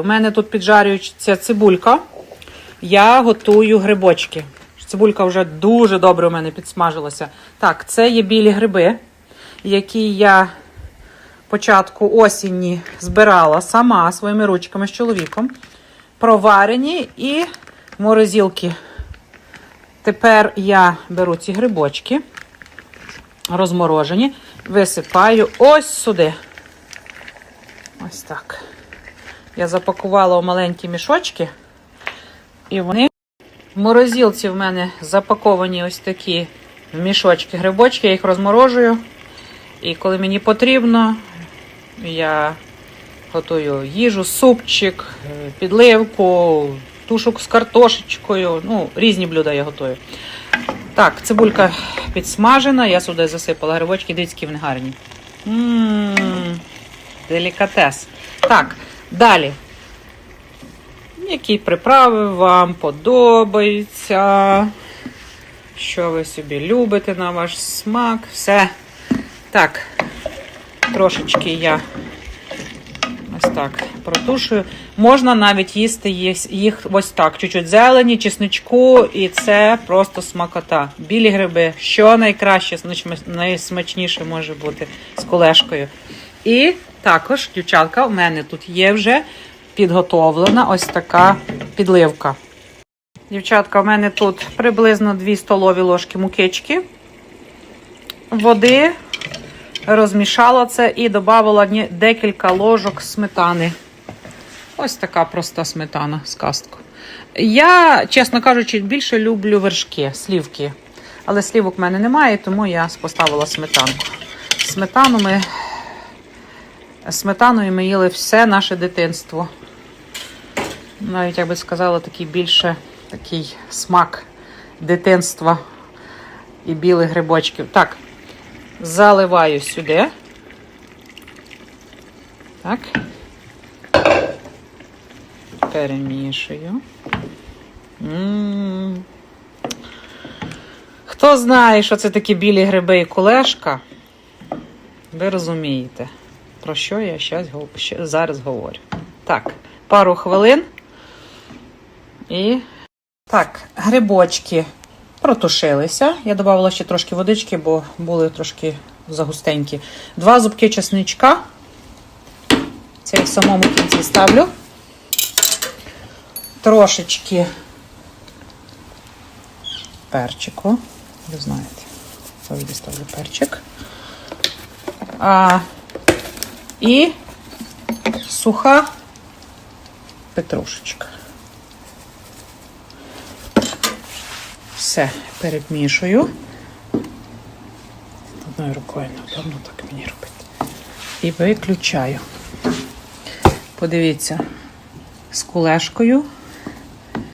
У мене тут піджарюється цибулька. Я готую грибочки. Цибулька вже дуже добре у мене підсмажилася. Так, це є білі гриби, які я початку осені збирала сама своїми ручками з чоловіком. Проварені і морозилки. Тепер я беру ці грибочки, розморожені, висипаю ось сюди. Ось так. Я запакувала у маленькі мішочки, і вони в морозилці в мене запаковані ось такі мішочки, грибочки, я їх розморожую. І коли мені потрібно, я готую їжу, супчик, е, підливку, тушок з картошечкою. Ну, різні блюда я готую. Так, цибулька підсмажена, я сюди засипала грибочки, дивіться, які вони гарні. Ммм, делікатес. Так, далі. Які приправи вам подобаються? Що ви собі любите на ваш смак? Все. Так, трошечки я ось так протушую. Можна навіть їсти їх- ось так, чуть-чуть зелені, чесничку, і це просто смакота. Білі гриби, що найкраще, найсмачніше може бути з колешкою. І також, дівчатка, у мене тут є вже підготовлена ось така підливка. Дівчатка, у мене тут приблизно 2 столові ложки мукички, води, розмішала це і додавала декілька ложок сметани. Ось така проста сметана з касткою. Я, чесно кажучи, більше люблю вершки, слівки. Але слівок в мене немає, тому я поставила сметанку. Сметану ми, сметаною ми їли все наше дитинство. Навіть, як би сказала, такий більше такий смак дитинства і білих грибочків. Так, заливаю сюди. Так. Перемішую. Хто знає, що це такі білі гриби і кулешка, ви розумієте, про що я зараз говорю. Так, пару хвилин. І так, грибочки протушилися. Я додавала ще трошки водички, бо були трошки загустенькі. Два зубки чесничка. Це я в самому кінці ставлю. Трошечки перчику. Ви знаєте, завжди ставлю перчик. А, і суха петрушечка. Все, перемішую. Одною рукою, напевно, так мені робити. І виключаю. Подивіться, з кулешкою